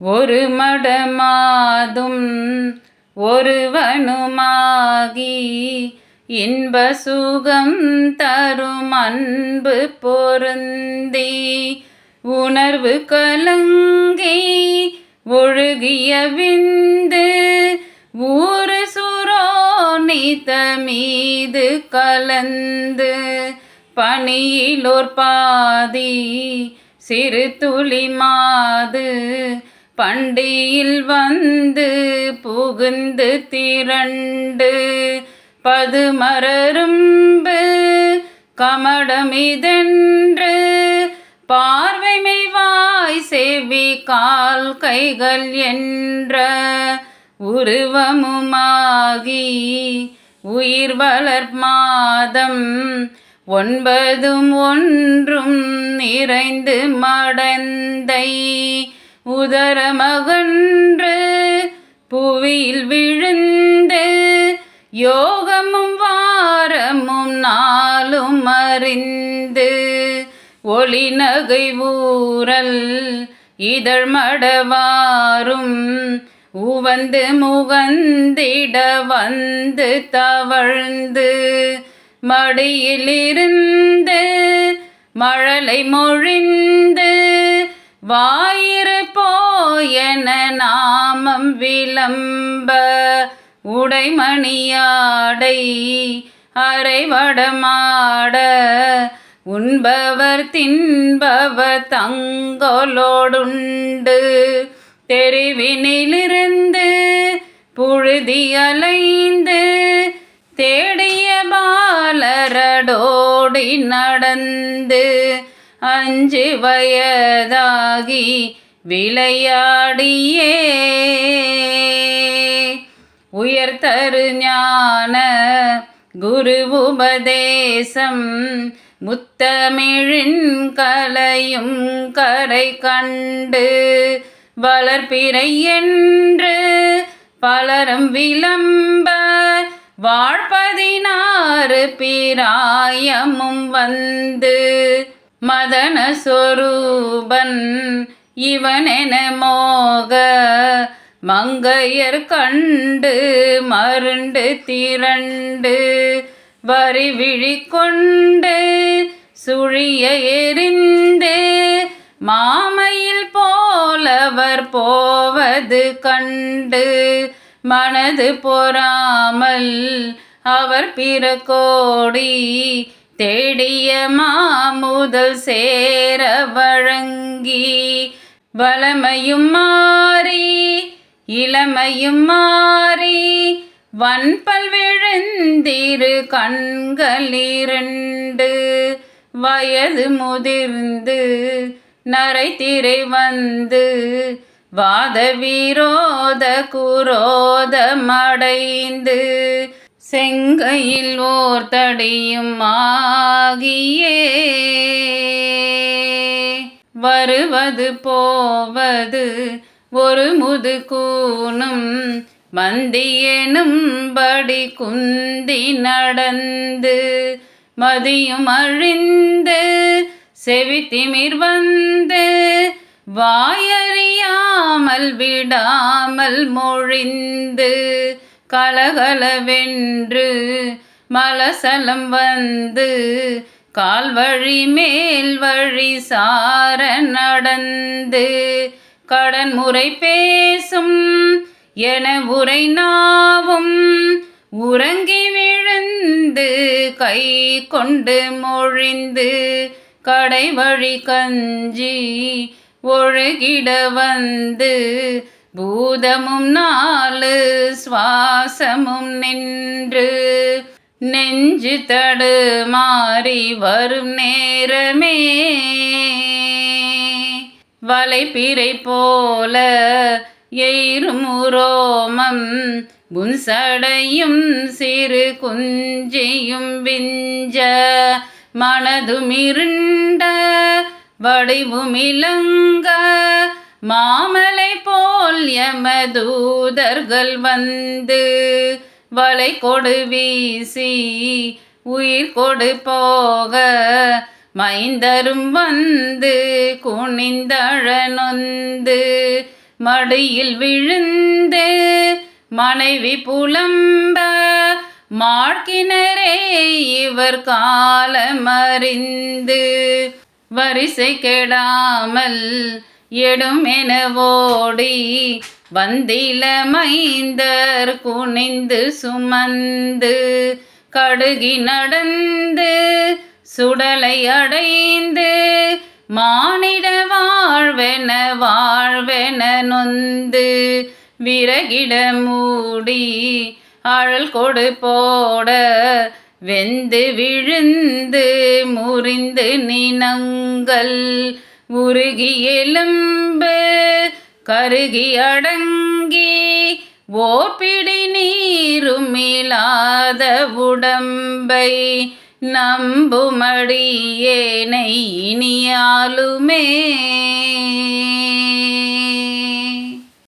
ஒரு மடமாதும் ஒருவனுமாகி இன்ப சுகம் தரும் அன்பு பொருந்தி உணர்வு கலங்கி ஒழுகிய விந்து ஊறு சுரோனித மீது கலந்து பணியிலோர் பாதி சிறு துளி மாது பண்டியில் வந்து புகுந்து திரண்டு பதுமரரும்பு கமடமிதென்று பார்வைமை வாய் செவி கால் கைகள் என்ற உருவமுமாகி உயிர் வளர் மாதம் ஒன்பதும் ஒன்றும் நிறைந்து மடந்தை உதரமகன்று புவியில் விழுந்து யோகமும் வாரமும் நாளும் அறிந்து ஒளி நகை ஊரல் இதழ் மடவாரும் உவந்து முகந்திட வந்து தவழ்ந்து மடியிலிருந்து மழலை மொழிந்து வாய் போயன நாமம் விளம்ப உடைமணியாடை அரைவடமாட உண்பவர் தின்பவர் தங்கோலோடுண்டு தெருவினிலிருந்து புழுதி அலைந்து தேடிய பாலரடோடி நடந்து அஞ்சு வயதாகி விளையாடியே. உயர்தரு ஞான குரு உபதேசம் முத்தமிழின் கலையும் கரை கண்டு வளர்பிறை என்று பலரும் விளம்ப வாழ்பதினாறு பிராயமும் வந்து மதன சொரூபன் இவனென மோக மங்கையர் கண்டு மருண்டு திரண்டு வரி விழி கொண்டு சுழிய எரிந்து மாமையில் போலவர் போவது கண்டு மனது பொறாமல் அவர் பிற கோடி தேடிய மாமுதல் சேர வழங்கி வளமையும் மாறி இளமையும் மாறி வன்பல் விழுந்திரு கண்களிரண்டு வயது முதிர்ந்து நரைத்திரை வந்து வாத விரோத குரோதமடைந்து செங்கையில் ஓர் தடியும் ஆகியே. வருவது போவது ஒரு முதுகூனும் மந்தியெனும்படி குந்தி நடந்து மதியும் அழிந்து செவித்திமிர் வந்து வாயறியாமல் விடாமல் மொழிந்து கலகலவென்று மலசலம் வந்து கால்வழி மேல் வழி சார நடந்து கடன் முறை பேசும் என உரை நாவும். உறங்கி விழுந்து கை கொண்டு மொழிந்து கடை வழி கஞ்சி ஒழுகிட வந்து பூதமும் நாலு சுவாசமும் நின்று நெஞ்சு தடு மாறி வரும் நேரமே. வலைப்பிறை போல எயிரும் உரோமம் புன்சடையும் சிறு குஞ்சியும் விஞ்ச மனதுமிருண்ட வடிவுமிலங்க. மாமலை போல் எமதூதர்கள் வந்து வலை கொடு வீசி உயிர் கொடு போக. மைந்தரும் வந்து குனிந்தழனொந்து மடியில் விழுந்து மனைவி புலம்ப. மாழ்கினரே இவர் காலமறிந்து வரிசை கெடாமல் எடுமென ஓடி வந்திலமைந்தர் குனிந்து சுமந்து கடுகி நடந்து சுடலை அடைந்து மானிட வாழ்வென வாழ்வென நொந்து விறகிட மூடி அழல் கொடு போட வெந்து விழுந்து முறிந்து நினங்கள் உருகி எலும்பு கருகி அடங்கி ஓப்பிடி நீருமிலாத உடம்பை நம்புமடியேனை இனியாலுமே.